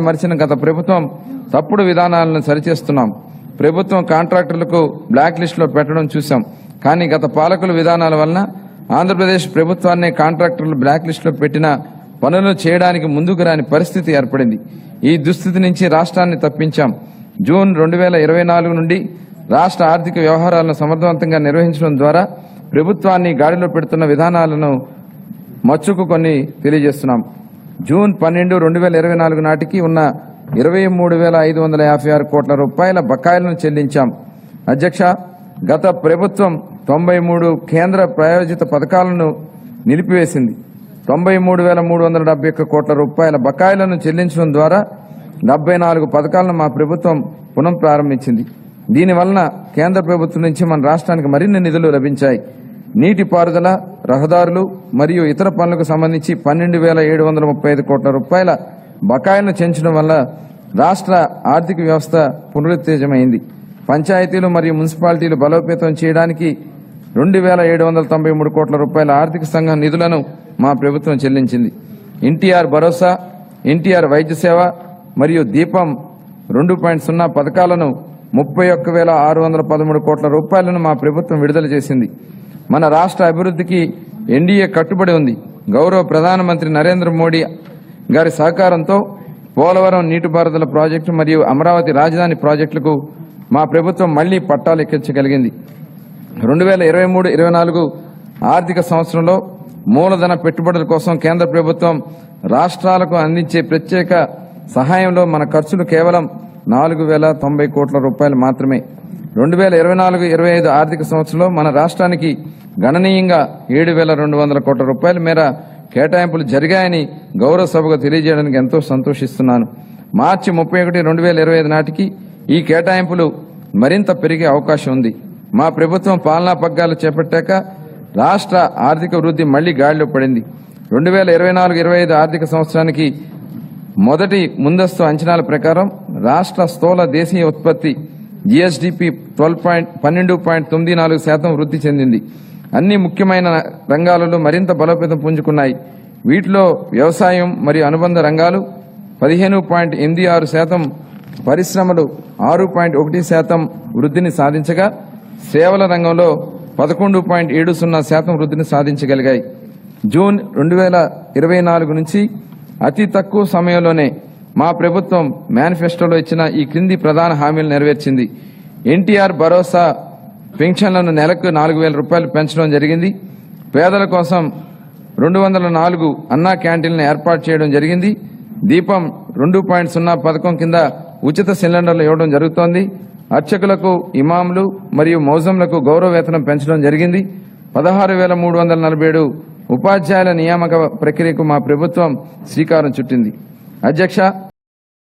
మరిచిన గత ప్రభుత్వం తప్పుడు విధానాలను సరిచేస్తున్నాం. ప్రభుత్వం కాంట్రాక్టర్లకు బ్లాక్ లిస్టులో పెట్టడం చూశాం. కానీ గత పాలకుల విధానాల వలన ఆంధ్రప్రదేశ్ ప్రభుత్వాన్ని కాంట్రాక్టర్లు బ్లాక్ లిస్టులో పెట్టిన పనులు చేయడానికి ముందుకు రాని పరిస్థితి ఏర్పడింది. ఈ దుస్థితి నుంచి రాష్ట్రాన్ని తప్పించాం. జూన్ రెండు వేల ఇరవై నాలుగు నుండి రాష్ట్ర ఆర్థిక వ్యవహారాలను సమర్థవంతంగా నిర్వహించడం ద్వారా ప్రభుత్వాన్ని గాడిలో పెడుతున్న విధానాలను మచ్చుకు కొన్ని తెలియజేస్తున్నాం. జూన్ పన్నెండు రెండు వేల ఇరవై నాలుగు నాటికి ఉన్న ఇరవై మూడు వేల ఐదు వందల యాభై ఆరు కోట్ల రూపాయల బకాయిలను చెల్లించాం. అధ్యక్ష గత ప్రభుత్వం తొంభై మూడు కేంద్ర ప్రాయోజిత పథకాలను నిలిపివేసింది. తొంభై మూడు వేల మూడు వందల డెబ్బై ఒక్క కోట్ల రూపాయల బకాయిలను చెల్లించడం ద్వారా డెబ్బై నాలుగు పథకాలను మా ప్రభుత్వం పునః ప్రారంభించింది దీనివలన కేంద్ర ప్రభుత్వం నుంచి మన రాష్ట్రానికి మరిన్ని నిధులు లభించాయి. నీటిపారుదల రహదారులు మరియు ఇతర పనులకు సంబంధించి పన్నెండు వేల ఏడు వందల ముప్పై ఐదు కోట్ల రూపాయల బకాయిలను చెంచడం వల్ల రాష్ట్ర ఆర్థిక వ్యవస్థ పునరుత్తేజమైంది. పంచాయతీలు మరియు మున్సిపాలిటీలు బలోపేతం చేయడానికి రెండు వేల ఏడు వందల తొంభై మూడు కోట్ల రూపాయల ఆర్థిక సంఘం నిధులను మా ప్రభుత్వం చెల్లించింది. ఎన్టీఆర్ భరోసా ఎన్టీఆర్ వైద్య సేవ మరియు దీపం రెండు పాయింట్ సున్నా పథకాలను ముప్పై ఒక్క వేల ఆరు వందల పదమూడు కోట్ల రూపాయలను మా ప్రభుత్వం విడుదల చేసింది. మన రాష్ట్ర అభివృద్ధికి ఎన్డీఏ కట్టుబడి ఉంది. గౌరవ ప్రధానమంత్రి నరేంద్ర మోడీ గారి సహకారంతో పోలవరం నీటిపారుదల ప్రాజెక్టు మరియు అమరావతి రాజధాని ప్రాజెక్టులకు మా ప్రభుత్వం మళ్ళీ పట్టాలు ఎక్కించగలిగింది. రెండు వేల ఇరవై మూడు ఇరవై నాలుగు ఆర్థిక సంవత్సరంలో మూలధన పెట్టుబడుల కోసం కేంద్ర ప్రభుత్వం రాష్ట్రాలకు అందించే ప్రత్యేక సహాయంలో మన ఖర్చులు కేవలం నాలుగు వేల తొంభై కోట్ల రూపాయలు మాత్రమే. రెండు వేల ఇరవై నాలుగు ఇరవై ఐదు ఆర్థిక సంవత్సరంలో మన రాష్ట్రానికి గణనీయంగా ఏడు వేల రెండు వందల కోట్ల రూపాయల మేర కేటాయింపులు జరిగాయని గౌరవ సభకు తెలియజేయడానికి ఎంతో సంతోషిస్తున్నాను. మార్చి ముప్పై ఒకటి రెండు వేల ఇరవై ఐదు నాటికి ఈ కేటాయింపులు మరింత పెరిగే అవకాశం ఉంది. మా ప్రభుత్వం పాలనా పగ్గాలు చేపట్టాక రాష్ట్ర ఆర్థిక వృద్ధి మళ్ళీ గాడిలో పడింది. రెండు వేల ఇరవై నాలుగు ఇరవై ఐదు ఆర్థిక సంవత్సరానికి మొదటి ముందస్తు అంచనాల ప్రకారం రాష్ట్ర స్థూల దేశీయ ఉత్పత్తి జిఎస్డిపి ట్వెల్వ్ పాయింట్ పన్నెండు పాయింట్ తొమ్మిది నాలుగు శాతం వృద్ధి చెందింది. అన్ని ముఖ్యమైన రంగాలలో మరింత బలోపేతం పుంజుకున్నాయి. వీటిలో వ్యవసాయం మరియు అనుబంధ రంగాలు పదిహేను పాయింట్ ఎనిమిది ఆరు శాతం పరిశ్రమలు ఆరు పాయింట్ ఒకటి శాతం వృద్ధిని సాధించగా సేవల రంగంలో పదకొండు పాయింట్ ఏడు సున్నా శాతం వృద్ధిని సాధించగలిగాయి. జూన్ రెండు వేల ఇరవై నాలుగు నుంచి అతి తక్కువ సమయంలోనే మా ప్రభుత్వం మేనిఫెస్టోలో ఇచ్చిన ఈ క్రింది ప్రధాన హామీలు నెరవేర్చింది. ఎన్టీఆర్ భరోసా పెన్షన్లను నెలకు నాలుగు వేల రూపాయలు పెంచడం జరిగింది. పేదల కోసం రెండు వందల నాలుగు అన్నా క్యాంటీన్లను ఏర్పాటు చేయడం జరిగింది. దీపం రెండు పాయింట్ సున్నా పథకం కింద ఉచిత సిలిండర్లు ఇవ్వడం జరుగుతోంది. అర్చకులకు ఇమాంలు మరియు మౌజంలకు గౌరవ వేతనం పెంచడం జరిగింది. పదహారు వేల మూడు వందల నలభై ఏడు ఉపాధ్యాయుల నియామక ప్రక్రియకు మా ప్రభుత్వం శ్రీకారం చుట్టింది. అధ్యక్ష